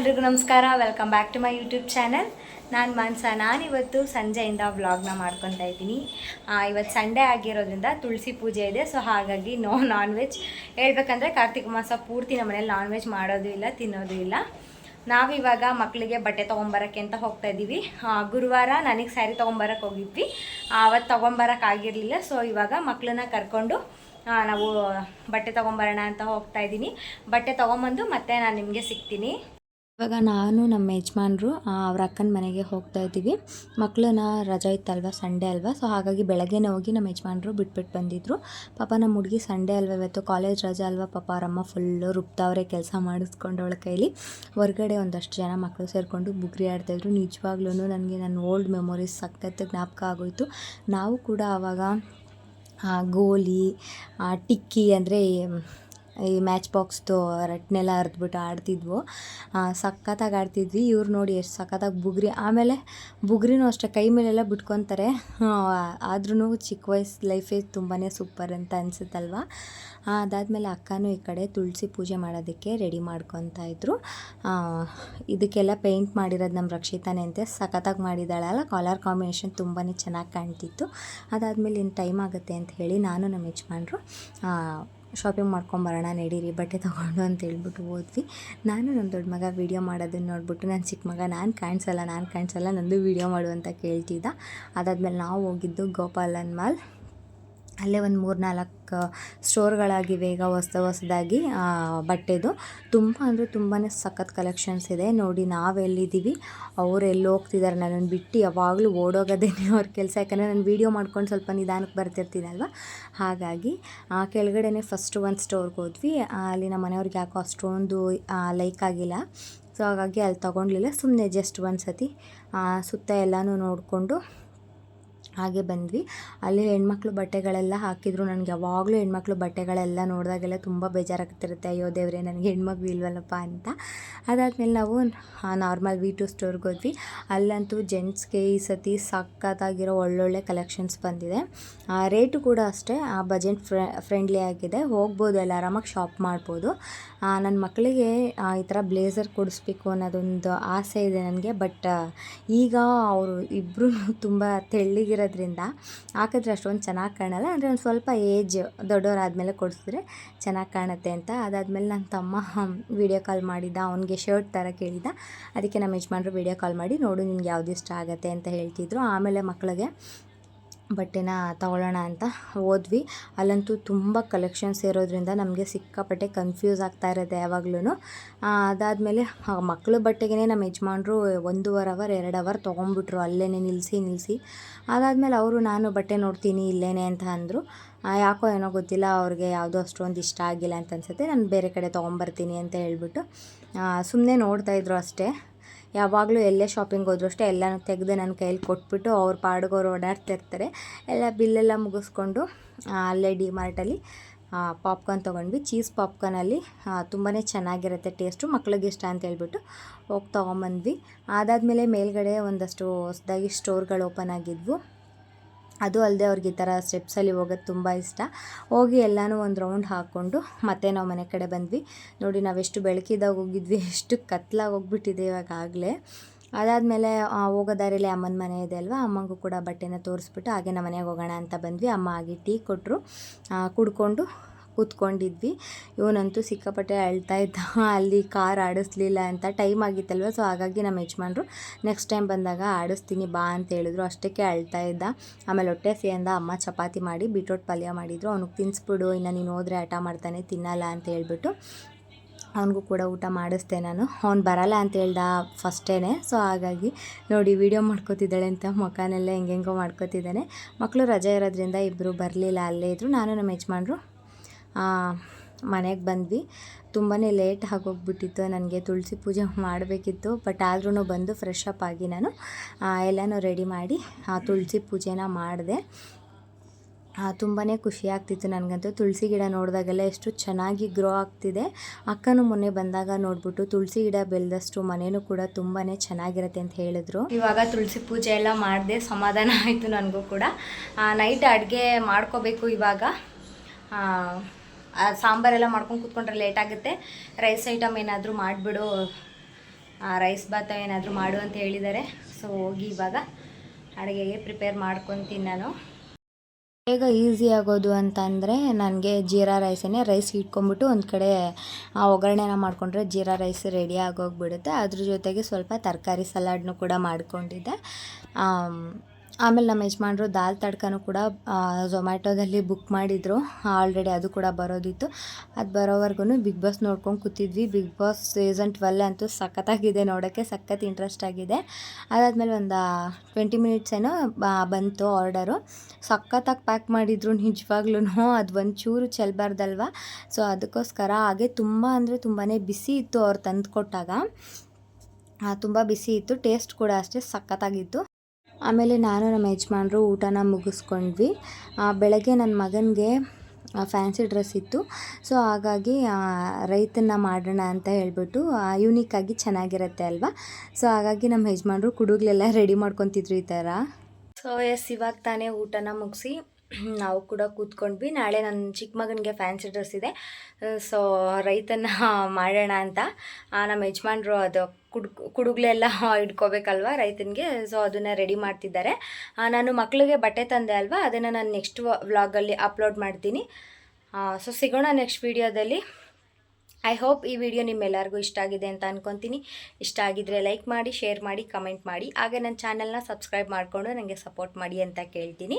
ಎಲ್ರಿಗೂ ನಮಸ್ಕಾರ. Welcome back to my YouTube channel ನಾನು ಮಾನ್ಸ. ನಾನಿವತ್ತು ಸಂಜೆಯಿಂದ ವ್ಲಾಗ್ನ ಮಾಡ್ಕೊತಾ ಇದ್ದೀನಿ. ಇವತ್ತು ಸಂಡೇ ಆಗಿರೋದ್ರಿಂದ ತುಳಸಿ ಪೂಜೆ ಇದೆ. ಸೊ ಹಾಗಾಗಿ ನೋ ನಾನ್ ವೆಜ್ ಹೇಳ್ಬೇಕಂದ್ರೆ ಕಾರ್ತಿಕ ಮಾಸ ಪೂರ್ತಿ ನಮ್ಮ ಮನೇಲಿ ನಾನ್ ವೆಜ್ ಮಾಡೋದು ಇಲ್ಲ, ತಿನ್ನೋದು ಇಲ್ಲ. ನಾವಿವಾಗ ಮಕ್ಕಳಿಗೆ ಬಟ್ಟೆ ತೊಗೊಂಬರಕ್ಕೆ ಅಂತ ಹೋಗ್ತಾ ಇದ್ದೀವಿ ಗುರುವಾರ ನನಗೆ ಸ್ಯಾರಿ ತೊಗೊಂಬರಕ್ಕೆ ಹೋಗಿದ್ವಿ. ಅವತ್ತು ತೊಗೊಂಬರಕ್ಕೆ ಆಗಿರಲಿಲ್ಲ. ಸೊ ಇವಾಗ ಮಕ್ಕಳನ್ನ ಕರ್ಕೊಂಡು ನಾವು ಬಟ್ಟೆ ತೊಗೊಂಬರೋಣ ಅಂತ ಹೋಗ್ತಾ ಇದ್ದೀನಿ ಬಟ್ಟೆ ತೊಗೊಂಬಂದು ಮತ್ತೆ ನಾನು ನಿಮಗೆ ಸಿಗ್ತೀನಿ. ಇವಾಗ ನಾನು ನಮ್ಮ ಯಜಮಾನ್ರು ಅವ್ರ ಅಕ್ಕನ ಮನೆಗೆ ಹೋಗ್ತಾ ಇದ್ದೀವಿ. ಮಕ್ಕಳನ್ನ ರಜಾ ಇತ್ತಲ್ವ? ಸಂಡೇ ಅಲ್ವಾ? ಸೊ ಹಾಗಾಗಿ ಬೆಳಗ್ಗೆನೇ ಹೋಗಿ ನಮ್ಮ ಯಜಮಾನ್ರು ಬಿಟ್ಬಿಟ್ಟು ಬಂದಿದ್ರು. ಪಾಪ ನಮ್ಮ ಹುಡುಗಿ ಸಂಡೇ ಅಲ್ವಾ ಇವತ್ತು? ಕಾಲೇಜ್ ರಜಾ ಅಲ್ವಾ? ಪಾಪ ಅವರಮ್ಮ ಫುಲ್ಲು ರುಬ್ತಾವ್ರೆ, ಕೆಲಸ ಮಾಡಿಸ್ಕೊಂಡು ಅವಳ ಕೈಲಿ. ಹೊರಗಡೆ ಒಂದಷ್ಟು ಜನ ಮಕ್ಕಳು ಸೇರಿಕೊಂಡು ಬುಗ್ರಿ ಆಡ್ತಾಯಿದ್ರು ನಿಜವಾಗ್ಲೂ ನನಗೆ ನನ್ನ ಓಲ್ಡ್ ಮೆಮೊರೀಸ್ ಸಖತ್ ಜ್ಞಾಪಕ ಆಗೋಯಿತು. ನಾವು ಕೂಡ ಆವಾಗ ಗೋಲಿ ಟಿಕ್ಕಿ ಅಂದರೆ ಈ ಮ್ಯಾಚ್ ಬಾಕ್ಸ್ದು ರಟ್ನೆಲ್ಲ ಹರಿದ್ಬಿಟ್ಟು ಆಡ್ತಿದ್ವು. ಸಖತ್ತಾಗಿ ಆಡ್ತಿದ್ವಿ. ಇವ್ರು ನೋಡಿ ಎಷ್ಟು ಸಖತ್ತಾಗಿ ಬುಗ್ರಿ. ಆಮೇಲೆ ಬುಗ್ರಿನೂ ಅಷ್ಟೇ ಕೈ ಮೇಲೆಲ್ಲ ಬಿಟ್ಕೊತಾರೆ. ಆದ್ರೂ ಚಿಕ್ಕ ವಯಸ್ಸು ಲೈಫೇ ತುಂಬಾ ಸೂಪರ್ ಅಂತ ಅನಿಸುತ್ತಲ್ವ? ಅದಾದಮೇಲೆ ಅಕ್ಕನೂ ಈ ಕಡೆ ತುಳಸಿ ಪೂಜೆ ಮಾಡೋದಕ್ಕೆ ರೆಡಿ ಮಾಡ್ಕೊತಾ ಇದ್ರು. ಇದಕ್ಕೆಲ್ಲ ಪೇಂಟ್ ಮಾಡಿರೋದು ನಮ್ಮ ರಕ್ಷಿತಾನೆ ಅಂತೆ. ಸಖತ್ತಾಗಿ ಮಾಡಿದ್ದಾಳಲ್ಲ ಕಾಲರ್ ಕಾಂಬಿನೇಷನ್ ತುಂಬಾ ಚೆನ್ನಾಗಿ ಕಾಣ್ತಿತ್ತು. ಅದಾದಮೇಲೆ ಇನ್ನು ಟೈಮ್ ಆಗುತ್ತೆ ಅಂತ ಹೇಳಿ ನಾನು ನಮ್ಮ ಯಜಮಾನ್ರು ಶಾಪಿಂಗ್ ಮಾಡ್ಕೊಂಬರೋಣ ನಡೀರಿ ಬಟ್ಟೆ ತೊಗೊಂಡು ಅಂತ ಹೇಳ್ಬಿಟ್ಟು ಹೋದ್ವಿ. ನಾನು ನನ್ನ ದೊಡ್ಡ ಮಗ ವೀಡಿಯೋ ಮಾಡೋದನ್ನ ನೋಡ್ಬಿಟ್ಟು ನನ್ನ ಚಿಕ್ಕ ಮಗ ನಾನು ಕಾಣಿಸಲ್ಲ ನಾನು ಕಾಣಿಸಲ್ಲ, ನಂದು ವೀಡಿಯೋ ಮಾಡು ಅಂತ ಕೇಳ್ತಿದ್ದ. ಅದಾದಮೇಲೆ ನಾವು ಹೋಗಿದ್ದು ಗೋಪಾಲನ್ ಮಾಲ್ ಅಲ್ಲೇ ಒಂದು ಮೂರು ನಾಲ್ಕು ಸ್ಟೋರ್ಗಳಾಗಿವೆ ಈಗ ಹೊಸ್ದ ಹೊಸದಾಗಿ ಬಟ್ಟೆದು. ತುಂಬ ಅಂದರೆ ತುಂಬಾ ಸಖತ್ ಕಲೆಕ್ಷನ್ಸ್ ಇದೆ. ನೋಡಿ ನಾವೆಲ್ಲಿದ್ದೀವಿ? ಅವ್ರು ಎಲ್ಲಿ ಹೋಗ್ತಿದ್ದಾರೆ ನನ್ನನ್ನು ಬಿಟ್ಟು ಯಾವಾಗಲೂ ಓಡೋಗೋದೇನೆ ಅವ್ರ ಕೆಲಸ. ಯಾಕಂದರೆ ನಾನು ವೀಡಿಯೋ ಮಾಡ್ಕೊಂಡು ಸ್ವಲ್ಪ ನಿಧಾನಕ್ಕೆ ಬರ್ತಿರ್ತೀನಲ್ವ? ಹಾಗಾಗಿ ಆ, ಕೆಳಗಡೆನೆ ಫಸ್ಟ್ ಒಂದು ಸ್ಟೋರ್ಗೆ ಹೋದ್ವಿ. ಅಲ್ಲಿ ನಮ್ಮ ಮನೆಯವ್ರಿಗೆ ಯಾಕೋ ಅಷ್ಟೊಂದು ಲೈಕ್ ಆಗಿಲ್ಲ. ಸೊ ಹಾಗಾಗಿ ಅಲ್ಲಿ ತೊಗೊಂಡ್ಲಿಲ್ಲ ಸುಮ್ಮನೆ ಜಸ್ಟ್ ಒಂದು ಸತಿ ಸುತ್ತ ಎಲ್ಲನೂ ನೋಡಿಕೊಂಡು ಹಾಗೆ ಬಂದ್ವಿ. ಅಲ್ಲಿ ಹೆಣ್ಮಕ್ಳು ಬಟ್ಟೆಗಳೆಲ್ಲ ಹಾಕಿದ್ರು. ನನಗೆ ಯಾವಾಗಲೂ ಹೆಣ್ಮಕ್ಳು ಬಟ್ಟೆಗಳೆಲ್ಲ ನೋಡಿದಾಗೆಲ್ಲ ತುಂಬ ಬೇಜಾರಾಗ್ತಿರುತ್ತೆ. ಅಯ್ಯೋ ದೇವರೇ, ನನಗೆ ಹೆಣ್ಮಗು ಇಲ್ವಲ್ಲಪ್ಪ ಅಂತ. ಅದಾದಮೇಲೆ ನಾವು ನಾರ್ಮಲ್ ವಿ ಟು ಸ್ಟೋರ್ಗೆ ಹೋದ್ವಿ. ಅಲ್ಲಂತೂ ಜೆಂಟ್ಸ್ಗೆ ಈ ಸತಿ ಸಖತ್ತಾಗಿರೋ ಒಳ್ಳೊಳ್ಳೆ ಕಲೆಕ್ಷನ್ಸ್ ಬಂದಿದೆ. ರೇಟು ಕೂಡ ಅಷ್ಟೇ ಬಜೆಟ್ ಫ್ರೆ, ಫ್ರೆಂಡ್ಲಿ ಆಗಿದೆ. ಹೋಗ್ಬೋದು ಎಲ್ಲ, ಆರಾಮಾಗಿ ಶಾಪ್ ಮಾಡ್ಬೋದು. ನನ್ನ ಮಕ್ಕಳಿಗೆ ಈ ಥರ ಬ್ಲೇಸರ್ ಕೊಡಿಸ್ಬೇಕು ಅನ್ನೋದೊಂದು ಆಸೆ ಇದೆ ನನಗೆ. ಬಟ್ ಈಗ ಅವರು ಇಬ್ಬರೂ ತುಂಬ ತೆಳ್ಳಗಿರೋದ್ರಿಂದ ಹಾಕಿದ್ರೆ ಅಷ್ಟೊಂದು ಚೆನ್ನಾಗಿ ಕಾಣಲ್ಲ. ಅಂದರೆ ಒಂದು ಸ್ವಲ್ಪ ಏಜ್ ದೊಡ್ಡವರಾದಮೇಲೆ ಕೊಡಿಸಿದ್ರೆ ಚೆನ್ನಾಗಿ ಕಾಣುತ್ತೆ ಅಂತ. ಅದಾದಮೇಲೆ ನನ್ನ ತಮ್ಮ ವೀಡಿಯೋ ಕಾಲ್ ಮಾಡಿದ್ದ, ಅವನಿಗೆ ಶರ್ಟ್ ಥರ ಕೇಳಿದ್ದ ಅದಕ್ಕೆ ನಮ್ಮ ಯಜಮಾನ್ರು ವೀಡಿಯೋ ಕಾಲ್ ಮಾಡಿ, ನೋಡು ನಿನ್ಗೆ ಯಾವ್ದು ಇಷ್ಟ ಆಗುತ್ತೆ ಅಂತ ಹೇಳ್ತಿದ್ರು. ಆಮೇಲೆ ಮಕ್ಕಳಿಗೆ ಬಟ್ಟೆನ ತಗೊಳ್ಳೋಣ ಅಂತ ಹೋದ್ವಿ. ಅಲ್ಲಂತೂ ತುಂಬ ಕಲೆಕ್ಷನ್ಸ್ ಇರೋದ್ರಿಂದ ನಮಗೆ ಸಿಕ್ಕಾಪಟ್ಟೆ ಕನ್ಫ್ಯೂಸ್ ಆಗ್ತಾ ಇರುತ್ತೆ ಯಾವಾಗ್ಲೂ ಅದಾದಮೇಲೆ ಮಕ್ಕಳ ಬಟ್ಟೆಗೇ ನಮ್ಮ ಯಜಮಾನ್ರು ಒಂದೂವರೆ ಅವರ್, ಎರಡು ಅವರ್ ತೊಗೊಂಡ್ಬಿಟ್ರು ಅಲ್ಲೇ ನಿಲ್ಲಿಸಿ ನಿಲ್ಲಿಸಿ ಅದಾದಮೇಲೆ ಅವರು, ನಾನು ಬಟ್ಟೆ ನೋಡ್ತೀನಿ ಇಲ್ಲೇನೆ ಅಂತ ಅಂದರು. ಯಾಕೋ ಏನೋ ಗೊತ್ತಿಲ್ಲ, ಅವ್ರಿಗೆ ಯಾವುದೋ ಅಷ್ಟೊಂದು ಇಷ್ಟ ಆಗಿಲ್ಲ ಅಂತ ಅನ್ಸುತ್ತೆ. ನಾನು ಬೇರೆ ಕಡೆ ತೊಗೊಂಬರ್ತೀನಿ ಅಂತ ಹೇಳ್ಬಿಟ್ಟು ಸುಮ್ಮನೆ ನೋಡ್ತಾಯಿದ್ರು ಅಷ್ಟೇ. ಯಾವಾಗಲೂ ಎಲ್ಲೇ ಶಾಪಿಂಗ್ ಹೋದ್ರು ಅಷ್ಟೇ ಎಲ್ಲನೂ ತೆಗೆದು ನನ್ನ ಕೈಯಲ್ಲಿ ಕೊಟ್ಬಿಟ್ಟು ಅವ್ರ ಪಾಡ್ಗೋರು ಓಡಾಡ್ತಿರ್ತಾರೆ ಎಲ್ಲ ಬಿಲ್ಲೆಲ್ಲ ಮುಗಿಸ್ಕೊಂಡು ಅಲ್ಲೇ ಡಿ ಮಾರ್ಟಲ್ಲಿ ಪಾಪ್ಕಾರ್ನ್ ತೊಗೊಂಡ್ವಿ. ಚೀಸ್ ಪಾಪ್ಕಾರ್ನಲ್ಲಿ ತುಂಬಾ ಚೆನ್ನಾಗಿರುತ್ತೆ ಟೇಸ್ಟು ಮಕ್ಳಿಗೆ ಇಷ್ಟ ಅಂತ ಹೇಳ್ಬಿಟ್ಟು ಹೋಗಿ ತೊಗೊಂಬಂದ್ವಿ. ಅದಾದಮೇಲೆ ಮೇಲ್ಗಡೆ ಒಂದಷ್ಟು ಹೊಸದಾಗಿ ಸ್ಟೋರ್ಗಳು ಓಪನ್ ಆಗಿದ್ವು. ಅದು ಅಲ್ಲದೆ ಅವ್ರಿಗೆ ಈ ಥರ ಸ್ಟೆಪ್ಸಲ್ಲಿ ಹೋಗೋದು ತುಂಬ ಇಷ್ಟ. ಹೋಗಿ ಎಲ್ಲನೂ ಒಂದು ರೌಂಡ್ ಹಾಕ್ಕೊಂಡು ಮತ್ತೆ ನಾವು ಮನೆ ಕಡೆ ಬಂದ್ವಿ. ನೋಡಿ ನಾವೆಷ್ಟು ಬೆಳಕಿದಾಗ ಹೋಗಿದ್ವಿ, ಎಷ್ಟು ಕತ್ಲಾಗಿ ಹೋಗ್ಬಿಟ್ಟಿದೆ ಇವಾಗ ಆಗಲೇ ಅದಾದಮೇಲೆ ಹೋಗೋ ದಾರಿಯಲ್ಲಿ ಅಮ್ಮನ ಮನೆ ಇದೆ ಅಲ್ವಾ? ಅಮ್ಮಂಗೂ ಕೂಡ ಬಟ್ಟೆನ ತೋರಿಸ್ಬಿಟ್ಟು ಹಾಗೆ ನಮ್ಮ ಮನೆಗೆ ಹೋಗೋಣ ಅಂತ ಬಂದ್ವಿ. ಅಮ್ಮ ಆಗಿ ಟೀ ಕೊಟ್ಟರು ಕುಡ್ಕೊಂಡು ಕೂತ್ಕೊಂಡಿದ್ವಿ. ಇವನಂತೂ ಸಿಕ್ಕಾಪಟ್ಟೆ ಅಳ್ತಾ ಇದ್ದ. ಅಲ್ಲಿ ಕಾರ್ ಆಡಿಸ್ಲಿಲ್ಲ ಅಂತ ಟೈಮ್ ಆಗಿತ್ತಲ್ವ, ಸೊ ಹಾಗಾಗಿ ನಮ್ಮ ಯಜಮಾನ್ರು ನೆಕ್ಸ್ಟ್ ಟೈಮ್ ಬಂದಾಗ ಆಡಿಸ್ತೀನಿ ಬಾ ಅಂತ ಹೇಳಿದ್ರು. ಅಷ್ಟಕ್ಕೆ ಅಳ್ತಾ ಇದ್ದ. ಆಮೇಲೆ ಹೊಟ್ಟೆ ಸಿಯಿಂದ ಅಮ್ಮ ಚಪಾತಿ ಮಾಡಿ ಬೀಟ್ರೋಟ್ ಪಲ್ಯ ಮಾಡಿದ್ರು. ಅವ್ನಿಗೆ ತಿನ್ನಿಸ್ಬಿಡು ಇನ್ನು ನೀನು ಹೋದರೆ ಆಟ ಮಾಡ್ತಾನೆ, ತಿನ್ನಲ್ಲ ಅಂತ ಹೇಳ್ಬಿಟ್ಟು ಅವನಿಗೂ ಕೂಡ ಊಟ ಮಾಡಿಸ್ದೆ ನಾನು. ಅವ್ನು ಬರಲ್ಲ ಅಂತ ಹೇಳ್ದ ಫಸ್ಟೇ ಸೊ ಹಾಗಾಗಿ ನೋಡಿ ವಿಡಿಯೋ ಮಾಡ್ಕೋತಿದ್ದಾಳೆ ಅಂತ ಮಕ್ಕನೆಲ್ಲ ಹೆಂಗೆಂಗೋ ಮಾಡ್ಕೋತಿದ್ದಾನೆ. ಮಕ್ಕಳು ರಜೆ ಇರೋದ್ರಿಂದ ಇಬ್ಬರು ಬರಲಿಲ್ಲ, ಅಲ್ಲೇ ಇದ್ದರು ನಾನು ನಮ್ಮ ಯಜಮಾನ್ರು ಮನೆಗೆ ಬಂದ್ವಿ. ತುಂಬಾ ಲೇಟ್ ಆಗೋಗ್ಬಿಟ್ಟಿತ್ತು. ನನಗೆ ತುಳಸಿ ಪೂಜೆ ಮಾಡಬೇಕಿತ್ತು. ಬಟ್ ಆದ್ರೂ ಬಂದು ಫ್ರೆಶ್ ಅಪ್ ಆಗಿ ನಾನು ಎಲ್ಲನೂ ರೆಡಿ ಮಾಡಿ, ಆ, ತುಳಸಿ ಪೂಜೆನ ಮಾಡಿದೆ. ತುಂಬಾ ಖುಷಿ ಆಗ್ತಿತ್ತು ನನಗಂತೂ. ತುಳಸಿ ಗಿಡ ನೋಡಿದಾಗೆಲ್ಲ ಎಷ್ಟು ಚೆನ್ನಾಗಿ ಗ್ರೋ ಆಗ್ತಿದೆ. ಅಕ್ಕನೂ ಮೊನ್ನೆ ಬಂದಾಗ ನೋಡ್ಬಿಟ್ಟು ತುಳಸಿ ಗಿಡ ಬೆಳೆದಷ್ಟು ಮನೇನೂ ಕೂಡ ತುಂಬಾ ಚೆನ್ನಾಗಿರುತ್ತೆ ಅಂತ ಹೇಳಿದ್ರು. ಇವಾಗ ತುಳಸಿ ಪೂಜೆ ಎಲ್ಲ ಮಾಡಿದೆ. ಸಮಾಧಾನ ಆಯಿತು ನನಗೂ ಕೂಡ. ನೈಟ್ ಅಡುಗೆ ಮಾಡ್ಕೋಬೇಕು ಇವಾಗ. ಸಾಂಬಾರೆಲ್ಲ ಮಾಡ್ಕೊಂಡು ಕೂತ್ಕೊಂಡ್ರೆ ಲೇಟ್ ಆಗುತ್ತೆ. ರೈಸ್ ಐಟಮ್ ಏನಾದರೂ ಮಾಡಿಬಿಡು. ರೈಸ್ ಭಾತ ಏನಾದರೂ ಮಾಡು ಅಂತ ಹೇಳಿದ್ದಾರೆ. ಸೊ ಹೋಗಿ ಇವಾಗ ಅಡುಗೆಗೆ ಪ್ರಿಪೇರ್ ಮಾಡ್ಕೊತೀನಿ ನಾನು. ಬೇಗ ಈಸಿ ಆಗೋದು ಅಂತಂದರೆ ನನಗೆ ಜೀರಾ ರೈಸನ್ನೇ ರೈಸ್ ಇಟ್ಕೊಂಬಿಟ್ಟು ಒಂದು ಕಡೆ ಒಗ್ಗರಣೆನ ಮಾಡಿಕೊಂಡ್ರೆ ಜೀರಾ ರೈಸ್ ರೆಡಿ ಆಗೋಗ್ಬಿಡುತ್ತೆ. ಅದ್ರ ಜೊತೆಗೆ ಸ್ವಲ್ಪ ತರಕಾರಿ ಸಲಾಡ್ನು ಕೂಡ ಮಾಡಿಕೊಂಡಿದ್ದೆ. ಆಮೇಲೆ ನಮ್ಮ ಯಜಮಾನ್ರು ದಾಲ್ ತಡ್ಕನೂ ಕೂಡ ಝೊಮ್ಯಾಟೊದಲ್ಲಿ ಬುಕ್ ಮಾಡಿದರು. ಆಲ್ರೆಡಿ ಅದು ಕೂಡ ಬರೋದಿತ್ತು. ಅದು ಬರೋವರೆಗೂ ಬಿಗ್ ಬಾಸ್ ನೋಡ್ಕೊಂಡು ಕೂತಿದ್ವಿ. ಬಿಗ್ ಬಾಸ್ ಸೀಸನ್ ಟ್ವೆಲ್ ಅಂತೂ ಸಖತ್ತಾಗಿದೆ ನೋಡೋಕ್ಕೆ, ಸಖತ್ ಇಂಟ್ರೆಸ್ಟ್ ಆಗಿದೆ. ಅದಾದಮೇಲೆ ಒಂದು ಟ್ವೆಂಟಿ ಮಿನಿಟ್ಸ್ ಏನೋ ಬಂತು ಆರ್ಡರು ಸಖತ್ತಾಗಿ ಪ್ಯಾಕ್ ಮಾಡಿದ್ರು ನಿಜವಾಗ್ಲೂ ಅದು ಒಂಚೂರು ಚೆಲ್ಬಾರ್ದಲ್ವ? ಸೊ ಅದಕ್ಕೋಸ್ಕರ ಹಾಗೆ ತುಂಬ ಅಂದರೆ ತುಂಬಾ ಬಿಸಿ ಇತ್ತು ಅವ್ರು ತಂದು ಕೊಟ್ಟಾಗ ತುಂಬ ಬಿಸಿ ಇತ್ತು. ಟೇಸ್ಟ್ ಕೂಡ ಅಷ್ಟೇ ಸಖತ್ತಾಗಿತ್ತು. ಆಮೇಲೆ ನಾನು ನಮ್ಮ ಯಜಮಾನ್ರು ಊಟನ ಮುಗಿಸ್ಕೊಂಡ್ವಿ. ಬೆಳಗ್ಗೆ ನನ್ನ ಮಗನಿಗೆ ಫ್ಯಾನ್ಸಿ ಡ್ರೆಸ್ ಇತ್ತು. ಸೊ ಹಾಗಾಗಿ ರೈತನ್ನ ಮಾಡೋಣ ಅಂತ ಹೇಳ್ಬಿಟ್ಟು ಆಗಿ ಚೆನ್ನಾಗಿರುತ್ತೆ ಅಲ್ವಾ? ಸೊ ಹಾಗಾಗಿ ನಮ್ಮ ಯಜಮಾನ್ರು ಕುಡುಗ್ಲೆಲ್ಲ ರೆಡಿ ಮಾಡ್ಕೊತಿದ್ರು ಈ ಥರ. ಸೊ ಎಸ್ ಇವಾಗ ತಾನೇ ಊಟನ ಮುಗಿಸಿ ನಾವು ಕೂಡ ಕೂತ್ಕೊಂಡ್ವಿ. ನಾಳೆ ನನ್ನ ಚಿಕ್ಕ ಮಗನಿಗೆ ಫ್ಯಾನ್ಸಿ ಡ್ರೆಸ್ ಇದೆ. ಸೊ ರೈತನ ಮಾಡೋಣ ಅಂತ. ನಮ್ಮ ಯಜಮಾನ್ರು ಅದು ಕುಡ್ ಕುಡುಗ್ಲೆಲ್ಲ ಇಟ್ಕೋಬೇಕಲ್ವ ರೈತನಿಗೆ. ಸೊ ಅದನ್ನು ರೆಡಿ ಮಾಡ್ತಿದ್ದಾರೆ. ನಾನು ಮಕ್ಕಳಿಗೆ ಬಟ್ಟೆ ತಂದೆ ಅಲ್ವಾ? ಅದನ್ನು ನಾನು ನೆಕ್ಸ್ಟ್ ವ್ಲಾಗಲ್ಲಿ ಅಪ್ಲೋಡ್ ಮಾಡ್ತೀನಿ. ಸೊ ಸಿಗೋಣ ನೆಕ್ಸ್ಟ್ ವೀಡಿಯೋದಲ್ಲಿ ಐ ಹೋಪ್ ಈ ವಿಡಿಯೋ ನಿಮ್ಮೆಲ್ಲರಿಗೂ ಇಷ್ಟ ಆಗಿದೆ ಅಂತ ಅನ್ಕೊತೀನಿ. ಇಷ್ಟ ಆಗಿದ್ರೆ ಲೈಕ್ ಮಾಡಿ ಶೇರ್ ಮಾಡಿ ಕಮೆಂಟ್ ಮಾಡಿ. ಹಾಗೆ ನನ್ನ ಚಾನಲ್ನ ಸಬ್ಸ್ಕ್ರೈಬ್ ಮಾಡಿಕೊಂಡು ನನಗೆ ಸಪೋರ್ಟ್ ಮಾಡಿ ಅಂತ ಕೇಳ್ತೀನಿ.